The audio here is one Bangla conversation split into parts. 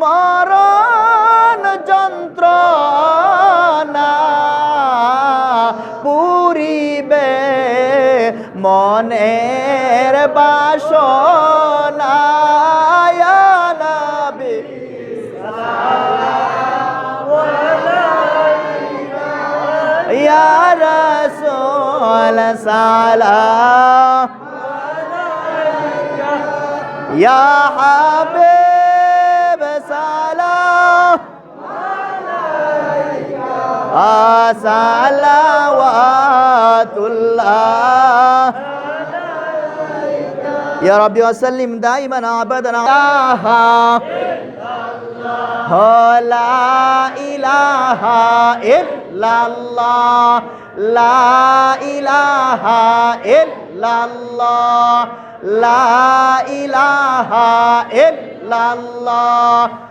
মরণ যন্ত্র পুরিবে মনের বাসনা ইয়া নবী يا رسول سلام يا حبيب آه صلوات الله. يا ربي وسلم دائما لا إله لا إله إلا الله. لا إله إلا الله. لا إله إلا الله.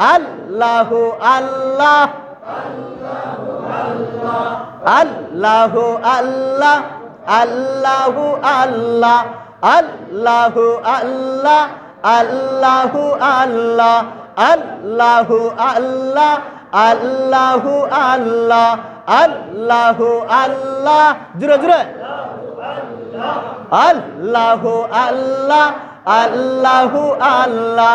আল্লাহ আল্লাহ আল্লাহ আল্লাহ আল্লাহ আল্লাহ আল্লাহ আল্লাহ আল্লাহ আল্লাহ আল্লাহ আল্লাহ আল্লাহ আল্লাহ আল্লাহ আল্লাহ জুড়ে জুড়ে আল্লাহ আল্লাহ আল্লাহ আল্লাহ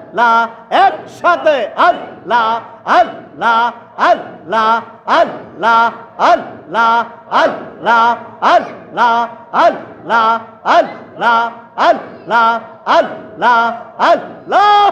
একসাথে আল্লাহ আল্লাহ আল্লাহ আল্লাহ আল্লাহ আল্লাহ আল্লাহ আল্লাহ আল্লাহ আল্লাহ আল্লাহ আল্লাহ আল্লাহ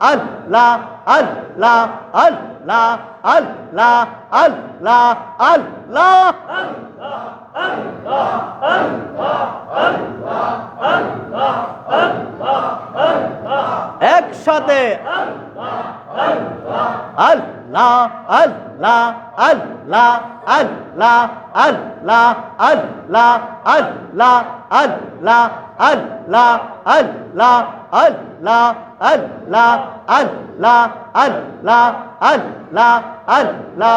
আল্লাহ আল্লাহ আল্লাহ আল্লাহ আল্লাহ আল্লাহ একসাথে আল্লাহ আল্লাহ আল্লাহ আল্লাহ আল্লাহ আল্লাহ আল্লাহ আল্লাহ আল্লাহ আল্লাহ আল্লাহ আল্লাহ আল্লাহ আল্লাহ আল্লাহ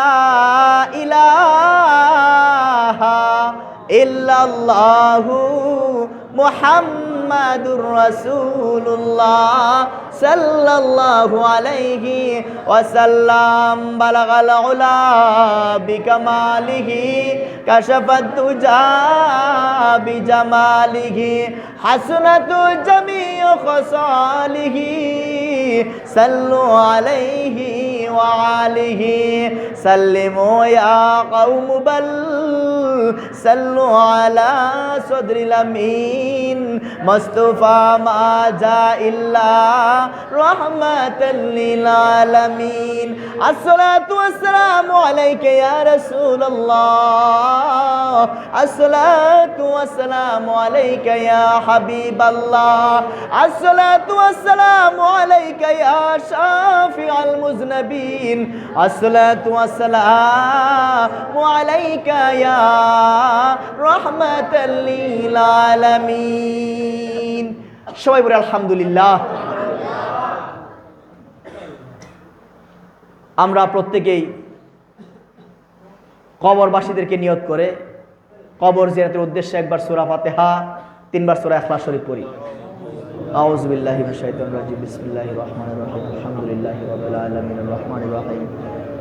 ইল্লাল্লাহু মুহাম্মাদুর রাসূলুল্লাহ সাল্লাল্লাহু আলাইহি ওয়াসাল্লাম বালাগাল উলা বিকামালিহি কাশাফাত তুজা বিজামালিহি হাসনাতু জামিউ খসালিহি সাল্লু আলাইহি وآله سلموا يا قوم بل سلوا على صدر الأمين. مصطفى ما جاء إلا رحمة للعالمين. الصلاة والسلام عليك يا رسول الله. الصلاة والسلام عليك يا حبيب الله. الصلاة والسلام عليك يا شافع المذنبين. الصلاة والسلام عليك يا রহমতাল্লিল সবাই বলে আলহামদুলিল্লাহ। আমরা প্রত্যেকেই কবরবাসীদেরকে নিয়োগ করে কবর জিয়ারতের উদ্দেশ্যে একবার সুরা ফাতেহা, তিনবার সুরা এখলা শরীফ পড়ি। أعوذ بالله من الشيطان الرجيم بسم الله الرحمن রহিম।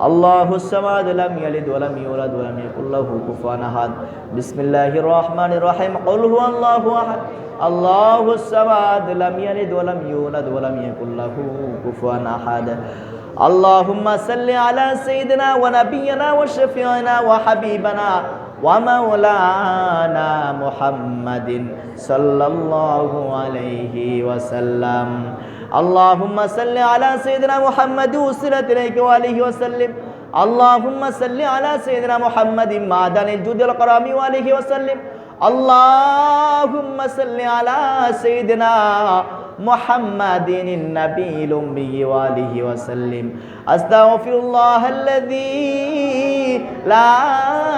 আল্লাহু সামাদ লাম ইয়ালিদ ওয়া লাম ইউলাদ ওয়া লাম ইয়াকুল লাহু কুফুয়ান আহাদ বিসমিল্লাহির রহমানির রহিম কুল হু আল্লাহু আহাদ আল্লাহু সামাদ লাম ইয়ালিদ ওয়া লাম ইউলাদ ওয়া লাম ইয়াকুল লাহু কুফুয়ান আহাদ اللهم صل على سيدنا ونبينا وشفيعنا وحبيبنا ومولانا محمد صلى الله عليه وسلم اللهم صل على سيدنا محمد وصلت إليك وآله وسلم. اللهم صل على سيدنا محمد معدن الجود القرام وآله وسلم. اللهم صل على سيدنا محمد النبي الأمي وآله وسلم. أستغفر الله الذي لا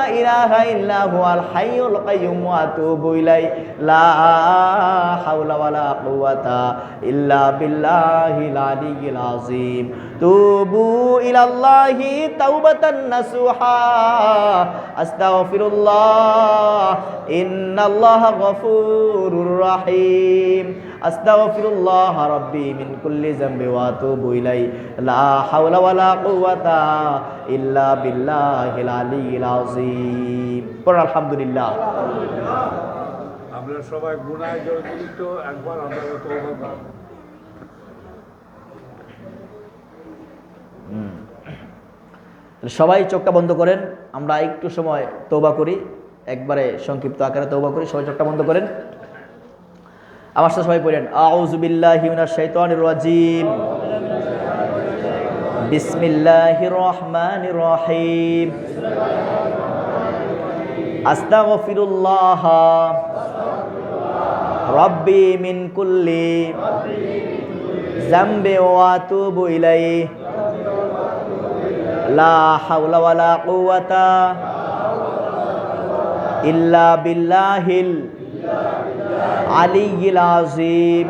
إله إلا هو الحي القيوم وأتوب إليه. لا حول ولا قوة إلا بالله العلي العظيم. তুবু ইলাল্লাহি তাওবাতান নাসুহা। আস্তাগফিরুল্লাহ, ইন্নাল্লাহা গফুরুর রাহিম। আস্তাগফিরুল্লাহ রাব্বি মিন কুল্লি যামবি ওয়া আতুবু ইলাই লা হাওলা ওয়ালা কুওয়াতা ইল্লা বিল্লাহিল আলিয়্যিল আযীম। পড় আলহামদুলিল্লাহ। আমরা সবাই গুনায় জর্জরিত একবার আমরা তওবা করি সবাই চোখটা বন্ধ করেন, আমরা একটু সময় তৌবা করি, একবারে সংক্ষিপ্ত আকারে তৌবা করি, সবাই চোখটা বন্ধ করেন। আমার সাথে সবাই পড়েন, আউযু বিল্লাহি মিনাশ শাইতানির রাজিম, বিসমিল্লাহির রহমানির রহিম রাব্বি মিন কুল্লি জামবি ওয়া আতুবু ইলাইহি লা হাওলা ওয়ালা কুওয়াতা ইল্লা বিল্লাহিল আলিয়্যিল আযীম।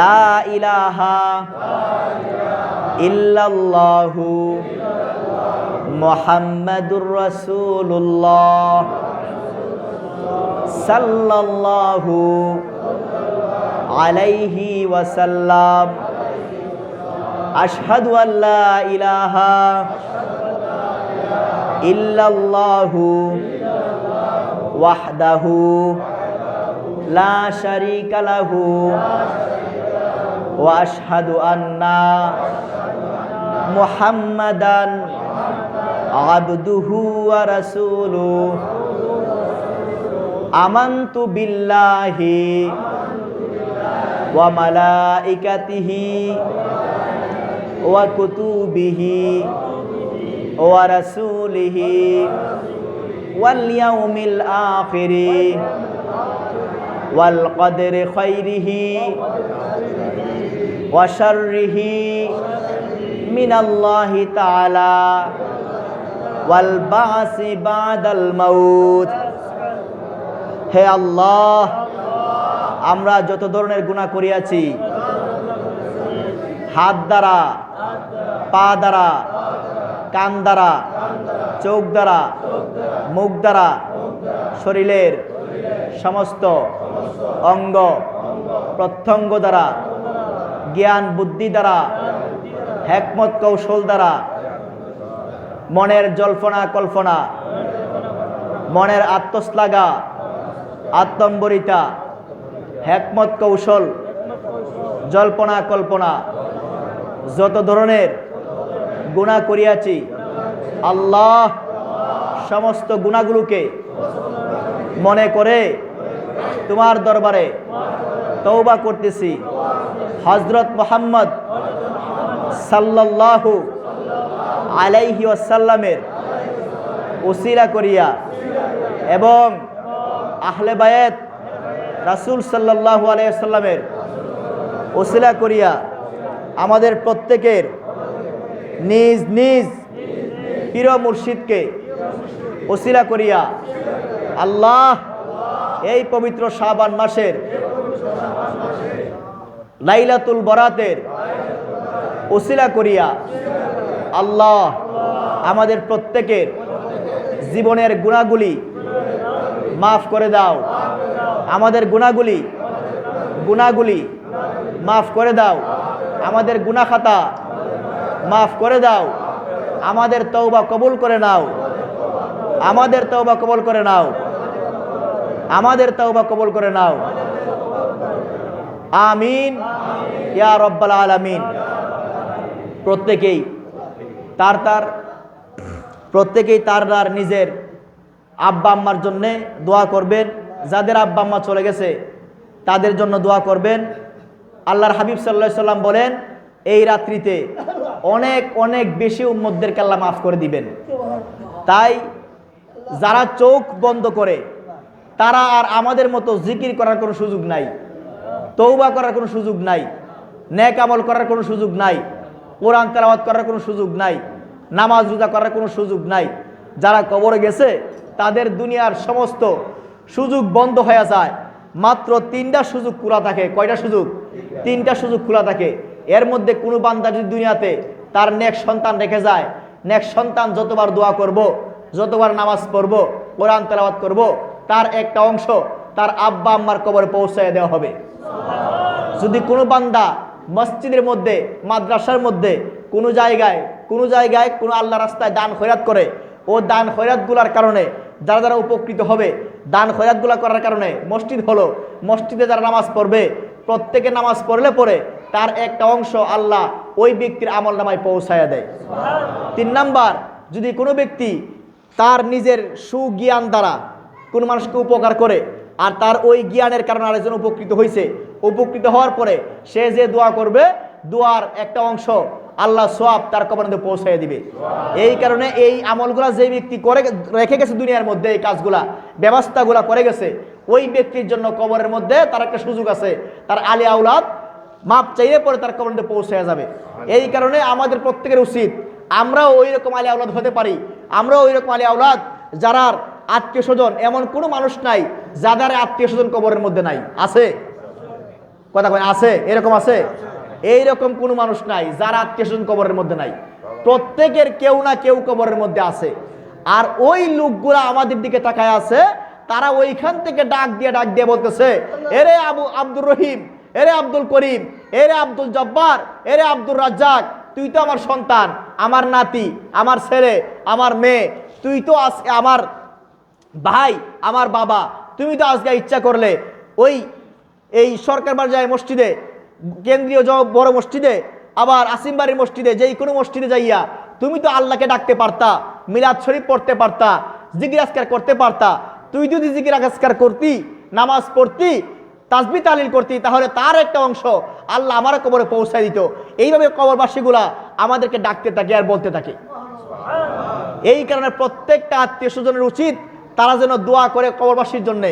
লা ইলাহা ইল্লাল্লাহু মুহাম্মাদুর রাসূলুল্লাহ। সাল্লাল্লাহু আলাইহি ওয়াসাল্লাম। আশহাদু আল্লা ইলাহা ইল্লাল্লাহু ওয়াহদাহু লা শারীকা লাহু ওয়া আশহাদু আন্না মুহাম্মাদান আবদুহু ওয়া রাসূলুহু আমানতু বিল্লাহি ওয়া মালাইকাতিহি ইয়াউমিল আখিরি ওয়াল কদরি খাইরিহি ওয়া শাররিহি মিনাল্লাহি তাআলা ওয়াল বাসি বাদাল মাউত হে আল্লাহ, আমরা যত ধরনের গুণা করিয়াছি হাত দ্বারা, পা দ্বারা, কান দ্বারা, চোখ দ্বারা, মুখ দ্বারা, শরীরের সমস্ত অঙ্গ, প্রত্যঙ্গ দ্বারা, জ্ঞান, বুদ্ধি দ্বারা, হেকমত কৌশল দ্বারা, মনের জল্পনা, কল্পনা, মনের আত্মশ্লাঘা, আত্মম্বরিতা, হেকমত কৌশল, জল্পনা, কল্পনা যত ধরনের গুণা করিয়াছি, আল্লাহ সমস্ত গুণাগুলোকে মনে করে তোমার দরবারে তৌবা করতেছি। হজরত মোহাম্মদ সাল্লাল্লাহু আলাইহি ওয়াসাল্লামের উসিলা করিয়া এবং আহলে বায়েত রাসূল সাল্লাল্লাহু আলাইসাল্লামের ওসিলা করিয়া আমাদের প্রত্যেকের নিজ নিজ প্রিয় মুর্শিদকে ওসিলা করিয়া আল্লাহ এই পবিত্র শাবান মাসের লাইলাতুল বরাতের ওসিলা করিয়া আল্লাহ আমাদের প্রত্যেকের জীবনের গুণাগুলি মাফ করে দাও। আমাদের গুণাগুলি গুণাগুলি মাফ করে দাও। আমাদের গুণা খাতা মাফ করে দাও। আমাদের তওবা কবুল করে নাও। আমাদের তওবা কবুল করে নাও। আমাদের তওবা কবুল করে নাও। আমিন। ইয়া রব্বাল আলামিন। প্রত্যেকেই তার তার, প্রত্যেকেই তার তার নিজের আব্বা আম্মার জন্যে দোয়া করবেন। যাদের আব্বা আম্মা চলে গেছে, তাদের জন্য দোয়া করবেন। আল্লাহর হাবিব সাল্লাহ সাল্লাম বলেন, এই রাত্রিতে অনেক অনেক বেশি উম্মদদেরকে আল্লাহ মাফ করে দিবেন। তাই যারা চোখ বন্ধ করে, তারা আর আমাদের মতো জিকির করার কোনো সুযোগ নাই তৌবা করার কোনো সুযোগ নাই ন্যাক আমল করার কোনো সুযোগ নাই, কোরআন তেলাওয়াত করার কোনো সুযোগ নাই, নামাজ রোজা করার কোনো সুযোগ নাই। যারা কবরে গেছে, তাদের দুনিয়ার সমস্ত সুযোগ বন্ধ হয়ে যায়। মাত্র তিনটা সুযোগ খোলা থাকে। কয়টা সুযোগ? তিনটা সুযোগ খোলা থাকে। এর মধ্যে কোনো বান্দা যদি দুনিয়াতে তার নেক সন্তান রেখে যায়, নেক সন্তান যতবার দোয়া করব, যতবার নামাজ পড়ব, কোরআন তেলাওয়াত করব, তার একটা অংশ তার আব্বা আম্মার কবরে পৌঁছায় দেওয়া হবে। যদি কোনো বান্দা মসজিদের মধ্যে, মাদ্রাসার মধ্যে কোনো জায়গায় কোনো জায়গায় কোনো আল্লাহ রাস্তায় দান খয়রাত করে, ও দান খয়রাতগুলার কারণে যারা যারা উপকৃত হবে, দান খয়রাতগুলা করার কারণে মসজিদ হলো, মসজিদে যারা নামাজ পড়বে প্রত্যেকে নামাজ পড়লে পরে তার একটা অংশ আল্লাহ ওই ব্যক্তির আমল নামায় পৌঁছায়া দেয়। তিন নাম্বার, যদি কোনো ব্যক্তি তার নিজের সুজ্ঞান দ্বারা কোনো মানুষকে উপকার করে আর তার ওই জ্ঞানের কারণে আরেকজন উপকৃত হয়েছে উপকৃত হওয়ার পরে সে যে দোয়া করবে, দোয়ার একটা অংশ আল্লাহ সোয়াব তার কবরতে পৌঁছাই দিবে। এই কারণে এই আমলগুলা যে ব্যক্তি করে, রেখে গেছে দুনিয়ার মধ্যে এই কাজগুলা, ব্যবস্থাগুলা করে গেছে ওই ব্যক্তির জন্য কবরের মধ্যে তার একটা সুযোগ আছে। তার আলী আউলাদ মাপ চাইলে পরে তার কবরতে পৌঁছে যাবে। এই কারণে আমাদের প্রত্যেকের উচিত আমরাও ওই রকম আলী আউলাদ হতে পারি। আমরাও ওই রকম আলী আউলাদ যারার আত্মীয় স্বজন, এমন কোনো মানুষ নাই যাদের আত্মীয় স্বজন কবরের মধ্যে নাই। আছে? কথা কয়, আছে? এরকম আছে? এইরকম কোনো মানুষ নাই যার আত্মীয় স্বজন কবরের মধ্যে নাই। প্রত্যেকের কেউ না কেউ কবরের মধ্যে আছে। আর ওই লোকগুলা আমাদের দিকে তাকায় আছে তারা ওইখান থেকে ডাক দিয়ে ডাক দিয়ে বলতেছে, এরে আবু আব্দুর রহিম, এরে আব্দুল করিম, এরে আব্দুল জব্বার, এরে আব্দুর রাজ্জাক, তুই তো আমার সন্তান, আমার নাতি, আমার ছেলে, আমার মেয়ে, তুই তো আজ- আমার ভাই, আমার বাবা, তুমি তো আজকে ইচ্ছা করলে ওই, এই সরকার বাজার মসজিদে, কেন্দ্রীয় বড় মসজিদে, আবার আসিমবাড়ির মসজিদে, যেই কোনো মসজিদে যাইয়া, তুমি তো আল্লাহকে ডাকতে পারতা, মিলাদ শরীফ পড়তে পারতা আজকার করতে পারতা তুই যদি জিকির আজকার করতি, নামাজ পড়তি, তাজবি তালিল করতি, তাহলে তার একটা অংশ আল্লাহ আমার কবরে পৌঁছায় দিত। এইভাবে কবরবাসীগুলা আমাদেরকে ডাকতে থাকে আর বলতে থাকে। এই কারণে প্রত্যেকটা আত্মীয় স্বজনের উচিত তারা যেন দোয়া করে কবরবাসীর জন্য।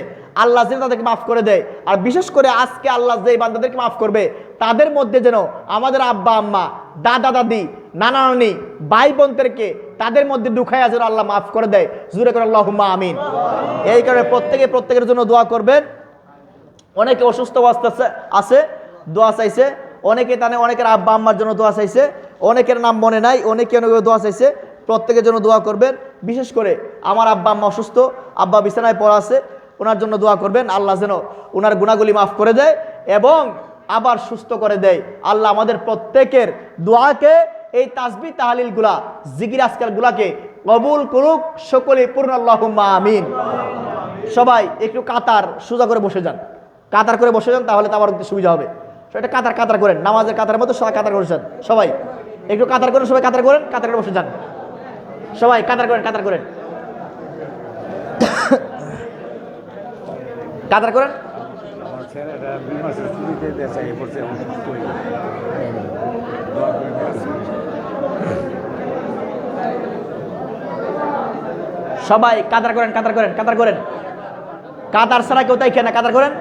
আল্লাহ যেন তাদেরকে মাফ করে দেয়। আর বিশেষ করে আজকে আল্লাহ যে বান্দাদেরকে মাফ করবে, তাদের মধ্যে যেন আমাদের আব্বা, আম্মা, দাদা, দাদি, নানা, নানি, ভাই বোনদেরকে তাদের মধ্যে ঢুকাইয়া যেন আল্লাহ মাফ করে দেয়। জুড়ে করে আল্লাহ আমিন। এই কারণে প্রত্যেকে প্রত্যেকের জন্য দোয়া করবেন। অনেকে অসুস্থ অবস্থা আছে দোয়া চাইছে। অনেকে তানে অনেকের আব্বা, আম্মার জন্য দোয়া চাইছে। অনেকের নাম মনে নাই, অনেকে অনেকে দোয়া চাইছে। প্রত্যেকের জন্য দোয়া করবেন। বিশেষ করে আমার আব্বা, আম্মা অসুস্থ, আব্বা বিছানায় পড়া আছে, ওনার জন্য দোয়া করবেন, আল্লাহ যেন ওনার গুণাগুলি মাফ করে দেয় এবং আবার সুস্থ করে দেয়। আল্লাহ আমাদের প্রত্যেকের দোয়াকে, এই তাসবি তাহালিলগুলা, জিকির আজকালগুলাকে কবুল করুক সকলে পূর্ণ আল্লাহ আমিন। সবাই একটু কাতার সোজা করে বসে যান। কাতার করে বসে যান, তাহলে তো আমার সুবিধা হবে। এটা কাতার কাতার করেন, নামাজের কাতার মতো সবাই কাতার করে যান। সবাই একটু কাতার করেন, সবাই কাতার করেন, কাতার করে বসে যান। সবাই কাতার করেন কাতার করেন। কাতার করেন। সবাই কাতার করেন কাতার করেন কাতার করেন। কাতার ছাড়া কেউ তাই কেনা কাতার করেন।